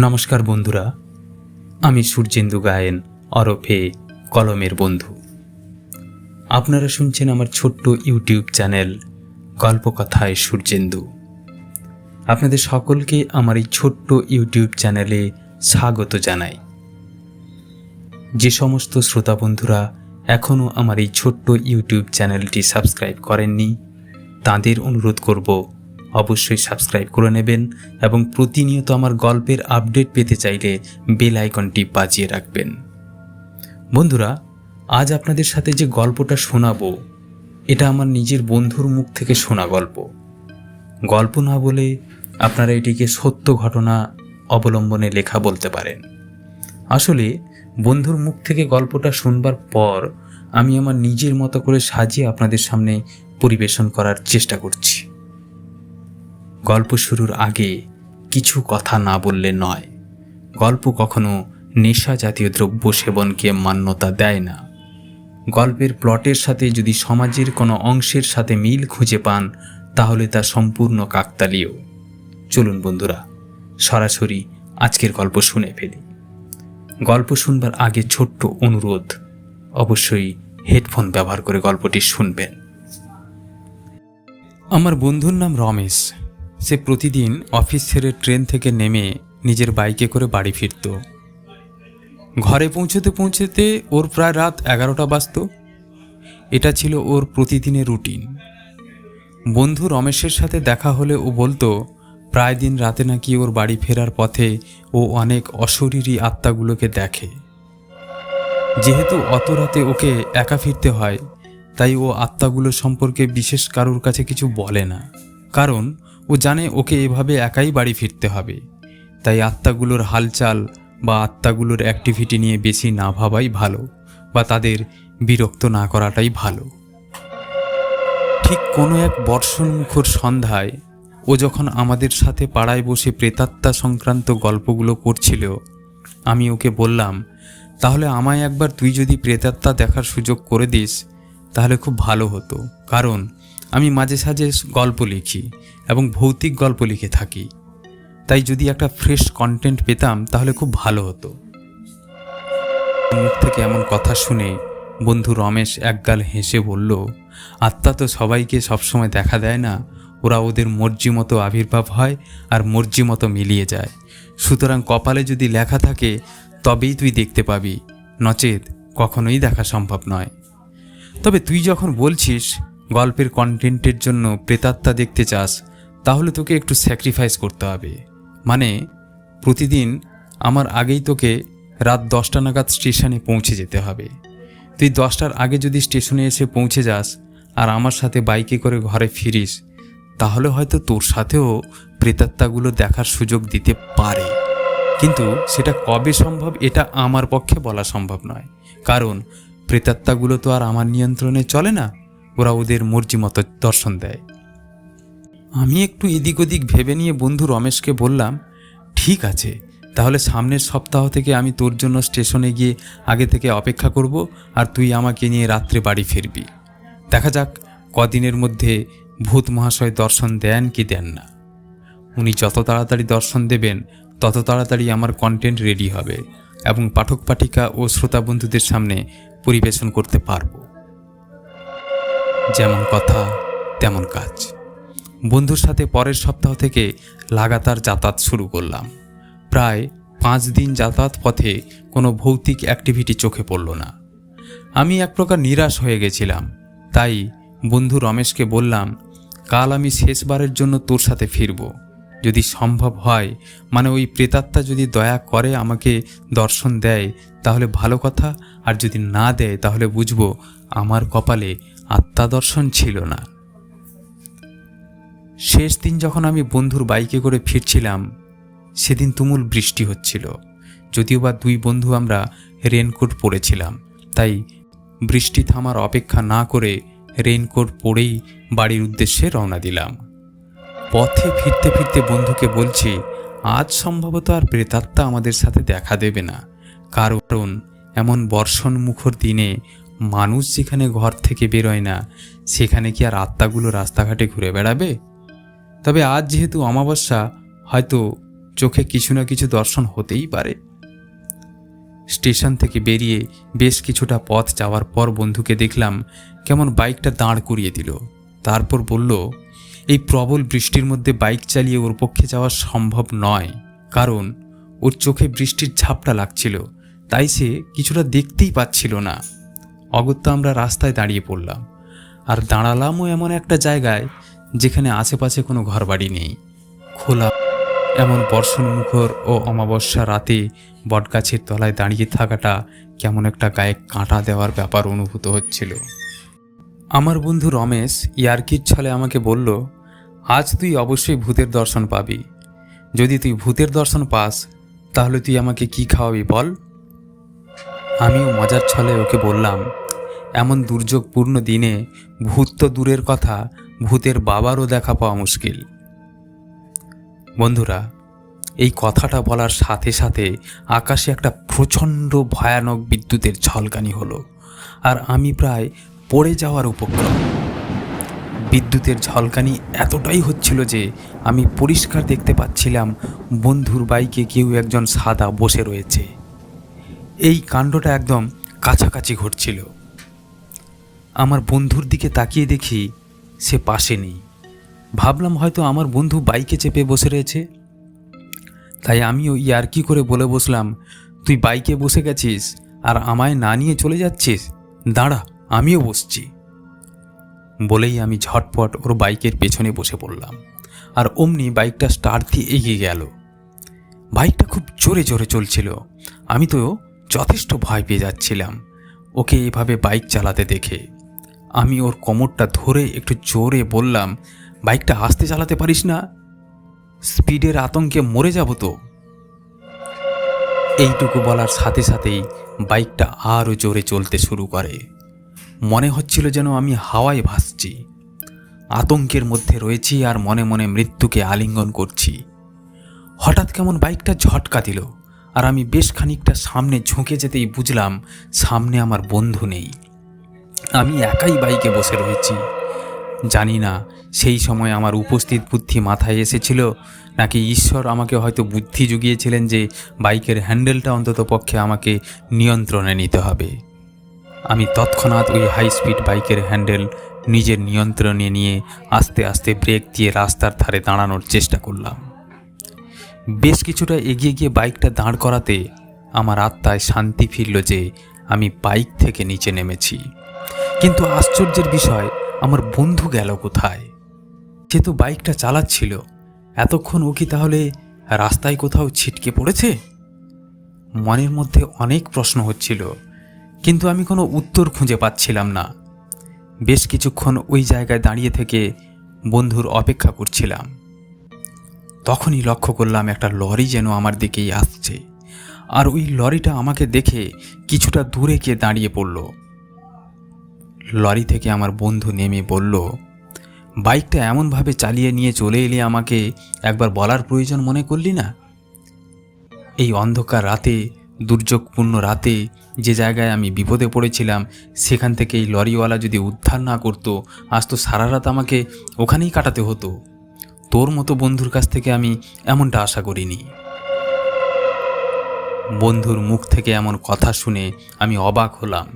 নমস্কার বন্ধুরা, আমি সূর্যেন্দু গায়েন, অরফে কলমের বন্ধু। আপনারা শুনছেন আমার ছোট্ট ইউটিউব চ্যানেল গল্পকথায় সূর্যেন্দু। আপনাদের সকলকে আমার এই ছোট্ট ইউটিউব চ্যানেলে স্বাগত জানাই। যে সমস্ত শ্রোতা বন্ধুরা এখনও আমার এই ছোট্ট ইউটিউব চ্যানেলটি সাবস্ক্রাইব করেননি, তাদের অনুরোধ করব অবশ্যই সাবস্ক্রাইব করে নেবেন এবং প্রতিনিয়ত আমার গল্পের আপডেট পেতে চাইলে বেল আইকনটি বাজিয়ে রাখবেন। বন্ধুরা, আজ আপনাদের সাথে যে গল্পটা শোনাবো, এটা আমার নিজের বন্ধুর মুখ থেকে শোনা গল্প। গল্প না বলে আপনারা এটিকে সত্য ঘটনা অবলম্বনে লেখা বলতে পারেন। আসলে, বন্ধুর মুখ থেকে গল্পটা শুনবার পর আমি আমার নিজের মতো করে সাজিয়ে আপনাদের সামনে পরিবেশন করার চেষ্টা করছি। গল্প শুরুর আগে কিছু কথা না বললে নয়। গল্প কখনো নেশা জাতীয় দ্রব্য সেবনকে মান্যতা দেয় না। গল্পের প্লটের সাথে যদি সমাজের কোনো অংশের সাথে মিল খুঁজে পান, তাহলে তা সম্পূর্ণ কাকতালীয়। চলুন বন্ধুরা, সরাসরি আজকের গল্প শুনে ফেলি। গল্প শুনবার আগে ছোট্ট অনুরোধ, অবশ্যই হেডফোন ব্যবহার করে গল্পটি শুনবেন। আমার বন্ধুর নাম রমেশ। সে প্রতিদিন অফিস ছেড়ে ট্রেন থেকে নেমে নিজের বাইকে করে বাড়ি ফিরত। ঘরে পৌঁছতে পৌঁছতে ওর প্রায় রাত এগারোটা বাজত। এটা ছিল ওর প্রতিদিনের রুটিন। বন্ধু রমেশের সাথে দেখা হলে ও বলতো, প্রায় দিন রাতে নাকি ওর বাড়ি ফেরার পথে ও অনেক অশরীরী আত্মাগুলোকে দেখে। যেহেতু অত রাতে ওকে একা ফিরতে হয়, তাই ও আত্মাগুলো সম্পর্কে বিশেষ কারোর কাছে কিছু বলে না। কারণ ও জানে ওকে এভাবে একাই বাড়ি ফিরতে হবে। তাই আত্মাগুলোর হালচাল বা আত্মাগুলোর অ্যাক্টিভিটি নিয়ে বেশি না ভাবাই ভালো বা তাদের বিরক্ত না করাটাই ভালো। ঠিক কোনো এক বর্ষণমুখর সন্ধ্যায় ও যখন আমাদের সাথে পাড়ায় বসে প্রেতাত্মা সংক্রান্ত গল্পগুলো করছিল আমি ওকে বললাম, তাহলে আমায় একবার তুই যদি প্রেতাত্মা দেখার সুযোগ করে দিস, তাহলে খুব ভালো হতো। কারণ আমি মাঝে সাঝে গল্প লিখি এবং ভৌতিক গল্প লিখে থাকি। তাই যদি একটা ফ্রেশ কন্টেন্ট পেতাম, তাহলে খুব ভালো হতো। মুখ থেকে এমন কথা শুনে বন্ধু রমেশ একগাল হেসে বলল, আত্মা তো সবাইকে সবসময় দেখা দেয় না। ওরা ওদের মর্জি মতো আবির্ভাব হয় আর মর্জি মতো মিলিয়ে যায়। সুতরাং কপালে যদি লেখা থাকে, তবেই তুই দেখতে পাবি। নচেত কখনোই দেখা সম্ভব নয়। তবে তুই যখন বলছিস গল্পের কন্টেন্টের জন্য প্রেতাত্মা দেখতে চাস, তাহলে তোকে একটু স্যাক্রিফাইস করতে হবে। মানে প্রতিদিন আমার আগেই তোকে রাত দশটা নাগাদ স্টেশনে পৌঁছে যেতে হবে। তুই দশটার আগে যদি স্টেশনে এসে পৌঁছে যাস আর আমার সাথে বাইকে করে ঘরে ফিরিস, তাহলে হয়তো তোর সাথেও প্রেতাত্মাগুলো দেখার সুযোগ দিতে পারে। কিন্তু সেটা কবে সম্ভব এটা আমার পক্ষে বলা সম্ভব নয়। কারণ, প্রেতাত্মাগুলো তো আর আমার নিয়ন্ত্রণে চলে না। ওরা ওদের মর্জি মতো দর্শন দেয়। আমি একটু এদিক ওদিক ভেবে নিয়ে বন্ধু রমেশকে বললাম, ঠিক আছে, তাহলে সামনের সপ্তাহ থেকে আমি তোর জন্য স্টেশনে গিয়ে আগে থেকে অপেক্ষা করব আর তুই আমাকে নিয়ে রাত্রে বাড়ি ফিরবি। দেখা যাক কদিনের মধ্যে ভূত মহাশয় দর্শন দেন কি দেন না। উনি যত তাড়াতাড়ি দর্শন দেবেন, তত তাড়াতাড়ি আমার কন্টেন্ট রেডি হবে এবং পাঠক পাঠিকা ও শ্রোতা বন্ধুদের সামনে পরিবেশন করতে পারব। যেমন কথা, তেমন কাজ। বন্ধুর সাথে পরের সপ্তাহ থেকে লাগাতার যাতায়াত শুরু করলাম। প্রায় পাঁচ দিন যাতায়াত পথে কোনো ভৌতিক অ্যাক্টিভিটি চোখে পড়ল না। আমি এক প্রকার নিরাশ হয়ে গেছিলাম। তাই বন্ধু রমেশকে বললাম, কাল আমি শেষবারের জন্য তোর সাথে ফিরব। যদি সম্ভব হয় মানে ওই প্রেতাত্মা যদি দয়া করে আমাকে দর্শন দেয়, তাহলে ভালো কথা। আর যদি না দেয়, তাহলে বুঝব আমার কপালে আত্মা দর্শন ছিল না। শেষ দিন যখন আমি বন্ধুর বাইকে করে ফিরছিলাম, সেদিন তুমুল বৃষ্টি হচ্ছিল, যদিও বা দুই বন্ধু আমরা রেনকোট পরেছিলাম তাই বৃষ্টি থামার অপেক্ষা না করে রেনকোট পরেই বাড়ির উদ্দেশ্যে রওনা দিলাম। পথে ফিরতে ফিরতে বন্ধুকে বলছি, আজ সম্ভবত আর প্রেতাত্মা আমাদের সাথে দেখা দেবে না, কারণ এমন বর্ষণ মুখর দিনে মানুষ যেখানে ঘর থেকে বেরোয় না, সেখানে কি আর আত্মাগুলো রাস্তাঘাটে ঘুরে বেড়াবে? তবে আজ যেহেতু অমাবস্যা, হয়তো চোখে কিছু না কিছু দর্শন হতেই পারে। স্টেশন থেকে বেরিয়ে বেশ কিছুটা পথ যাওয়ার পর বন্ধুকে দেখলাম কেমন বাইকটা দাঁড় করিয়ে দিল। তারপর বলল, এই প্রবল বৃষ্টির মধ্যে বাইক চালিয়ে ওর পক্ষে যাওয়া সম্ভব নয়, কারণ ওর চোখে বৃষ্টির ঝাপটা লাগছিল, তাই সে কিছুটা দেখতেই পাচ্ছিল না। অগত্যা আমরা রাস্তায় দাঁড়িয়ে পড়লাম। আর দাঁড়ালামও এমন একটা জায়গায় যেখানে আশেপাশে কোনো ঘরবাড়ি নেই। খোলা, এমন বর্ষণমুখর ও অমাবস্যা রাতে বটগাছের তলায় দাঁড়িয়ে থাকাটা কেমন একটা গায়ে কাঁটা দেওয়ার ব্যাপার অনুভূত হচ্ছিল। আমার বন্ধু রমেশ ইয়ার্কির ছলে আমাকে বলল, আজ তুই অবশ্যই ভূতের দর্শন পাবি। যদি তুই ভূতের দর্শন পাস, তাহলে তুই আমাকে কি খাওয়াবি বল? আমিও মজার ছলে ওকে বললাম, এমন দুর্যোগপূর্ণ দিনে ভূত তো দূরের কথা, ভূতের বাবারও দেখা পাওয়া মুশকিল। বন্ধুরা, এই কথাটা বলার সাথে সাথে আকাশে একটা প্রচণ্ড ভয়ানক বিদ্যুতের ঝলকানি হলো, আর আমি প্রায় পড়ে যাওয়ার উপক্রম। বিদ্যুতের ঝলকানি এতটাই হচ্ছিল যে আমি পরিষ্কার দেখতে পাচ্ছিলাম বন্ধুর বাইকে কেউ একজন সাদা বসে রয়েছে। এই কাণ্ডটা একদম কাছাকাছি ঘটছিল। আমার বন্ধুর দিকে তাকিয়ে দেখি সে পাশে নেই। ভাবলাম হয়তো আমার বন্ধু বাইকে চেপে বসে রয়েছে। তাই আমিও ইয়ার্কি করে বলে বসলাম, তুই বাইকে বসে গেছিস আর আমায় না নিয়ে চলে যাচ্ছিস? দাঁড়া, আমিও বসছি। বলেই আমি ঝটপট ওর বাইকের পেছনে বসে পড়লাম আর অমনি বাইকটা স্টার্ট দিয়ে এগিয়ে গেল। বাইকটা খুব জোরে জোরে চলছিল। আমি তো যথেষ্ট ভয় পেয়ে যাচ্ছিলাম। ওকে এভাবে বাইক চালাতে দেখে। আমি ওর কোমরটা ধরে একটু জোরে বললাম, বাইকটা আস্তে চালাতে পারিস না? স্পিডের আতঙ্কে মরে যাব তো। এইটুকু বলার সাথে সাথেই বাইকটা আরও জোরে চলতে শুরু করে। মনে হচ্ছিল যেন আমি হাওয়ায় ভাসছি। আতঙ্কের মধ্যে রয়েছি আর মনে মনে মৃত্যুকে আলিঙ্গন করছি। হঠাৎ কেমন বাইকটা ঝটকা দিল। আর আমি বেশ খানিকটা সামনে ঝুঁকে যেতেই বুঝলাম সামনে আমার বন্ধু নেই। আমি একাই বাইকে বসে রয়েছি। জানি না সেই সময় আমার উপস্থিত বুদ্ধি মাথায় এসেছিল, নাকি ঈশ্বর আমাকে হয়তো বুদ্ধি জুগিয়েছিলেন যে বাইকের হ্যান্ডেলটা অন্তত পক্ষে আমাকে নিয়ন্ত্রণে নিতে হবে। আমি তৎক্ষণাৎ ওই হাই স্পিড বাইকের হ্যান্ডেল নিজের নিয়ন্ত্রণে নিয়ে আস্তে আস্তে ব্রেক দিয়ে রাস্তার ধারে দাঁড়ানোর চেষ্টা করলাম। বেশ কিছুটা এগিয়ে গিয়ে বাইকটা দাঁড় করাতে আমার আত্মায় শান্তি ফিরল যে আমি বাইক থেকে নিচে নেমেছি। কিন্তু আশ্চর্যের বিষয়, আমার বন্ধু গেল কোথায়? সে তো বাইকটা চালাচ্ছিল। এতক্ষণ ও কি তাহলে রাস্তায় কোথাও ছিটকে পড়েছে? মনের মধ্যে অনেক প্রশ্ন হচ্ছিল, কিন্তু আমি কোনো উত্তর খুঁজে পাচ্ছিলাম না। বেশ কিছুক্ষণ ওই জায়গায় দাঁড়িয়ে থেকে বন্ধুর অপেক্ষা করছিলাম। তখনই লক্ষ্য করলাম একটা লরি যেন আমার দিকেই আসছে। আর ওই লরিটা আমাকে দেখে কিছুটা দূরে গিয়ে দাঁড়িয়ে পড়ল। লরি থেকে আমার বন্ধু নেমে বলল, বাইকটা এমনভাবে চালিয়ে নিয়ে চলে এলে আমাকে একবার বলার প্রয়োজন মনে করলি না? এই অন্ধকার রাতে, দুর্যোগপূর্ণ রাতে যে জায়গায় আমি বিপদে পড়েছিলাম, সেখান থেকে এই লরিওয়ালা যদি উদ্ধার না করতো, আজ তো সারা রাত আমাকে ওখানেই কাটাতে হতো। তোর মতো বন্ধুর কাছ থেকে আমি এমনটা আশা করিনি। বন্ধুর মুখ থেকে এমন কথা শুনে আমি অবাক হলাম।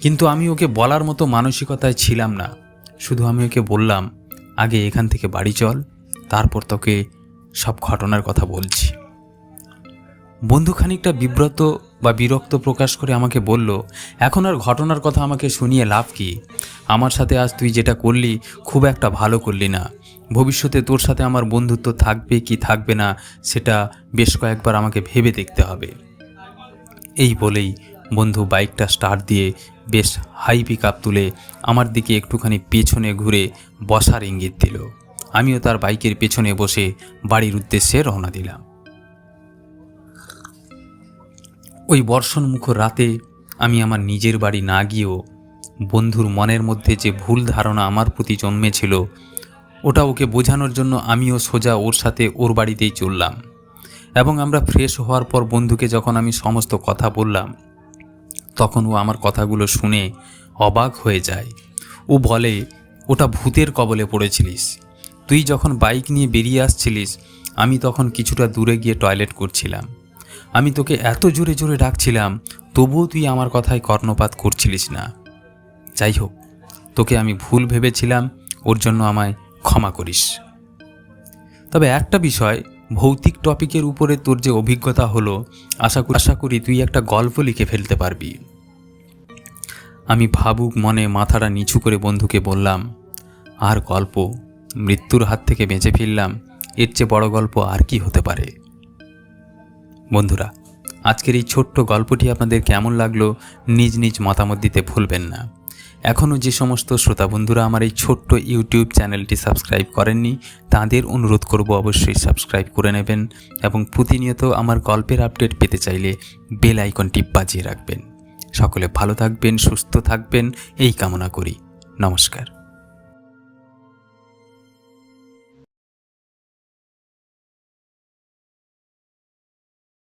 কিন্তু আমি ওকে বলার মতো মানসিকতায় ছিলাম না। শুধু আমি ওকে বললাম, আগে এখান থেকে বাড়ি চল, তারপর তোকে সব ঘটনার কথা বলছি। বন্ধু খানিকটা বিব্রত বা বিরক্ত প্রকাশ করে আমাকে বলল, এখন আর ঘটনার কথা আমাকে শুনিয়ে লাভ কি? আমার সাথে আজ তুই যেটা করলি, খুব একটা ভালো করলি না। ভবিষ্যতে তোর সাথে আমার বন্ধুত্ব থাকবে কি থাকবে না, সেটা বেশ কয়েকবার আমাকে ভেবে দেখতে হবে। এই বলেই বন্ধু বাইকটা স্টার্ট দিয়ে বেশ হাই পিক আপ তুলে আমার দিকে একটুখানি পেছনে ঘুরে বসার ইঙ্গিত দিল। আমিও তার বাইকের পেছনে বসে বাড়ির উদ্দেশ্যে রওনা দিলাম। ওই বর্ষণমুখর রাতে আমি আমার নিজের বাড়ি না গিয়েও বন্ধুর মনের মধ্যে যে ভুল ধারণা আমার প্রতি জন্মেছিল ওটা ওকে বোঝানোর জন্য আমিও সোজা ওর সাথে ওর বাড়িতেই চললাম। এবং আমরা ফ্রেশ হওয়ার পর বন্ধুকে যখন আমি সমস্ত কথা বললাম, তখন ও আমার কথাগুলো শুনে অবাক হয়ে যায়। ও বলে, ওটা ভূতের কবলে পড়েছিলিস। তুই যখন বাইক নিয়ে বেরিয়ে আসছিলিস, আমি তখন কিছুটা দূরে গিয়ে টয়লেট করছিলাম। আমি তোকে এত জোরে জোরে ডাকছিলাম, তবুও তুই আমার কথায় কর্ণপাত করছিলিস না। যাই হোক, তোকে আমি ভুল ভেবেছিলাম, ওর জন্য আমায় ক্ষমা করিস। তবে একটা বিষয়, ভৌতিক টপিকের উপরে তোর যে অভিজ্ঞতা হলো, আশা করি আশা করি তুই একটা গল্প লিখে ফেলতে পারবি। আমি ভাবুক মনে মাথাটা নিচু করে বন্ধুকে বললাম, আর গল্প, মৃত্যুর হাত থেকে বেঁচে ফিরলাম, এর চেয়ে বড় গল্প আর কি হতে পারে? বন্ধুরা, আজকের এই ছোট্ট গল্পটি আপনাদের কেমন লাগল, নিজ নিজ মতামত দিতে ভুলবেন না। এখনও যে সমস্ত শ্রোতা বন্ধুরা আমার এই ছোট্ট ইউটিউব চ্যানেলটি সাবস্ক্রাইব করেননি, তাদের অনুরোধ করব অবশ্যই সাবস্ক্রাইব করে নেবেন এবং প্রতিনিয়ত আমার গল্পের আপডেট পেতে চাইলে বেল আইকনটি বাজিয়ে রাখবেন। সকলে ভালো থাকবেন, সুস্থ থাকবেন, এই কামনা করি। নমস্কার।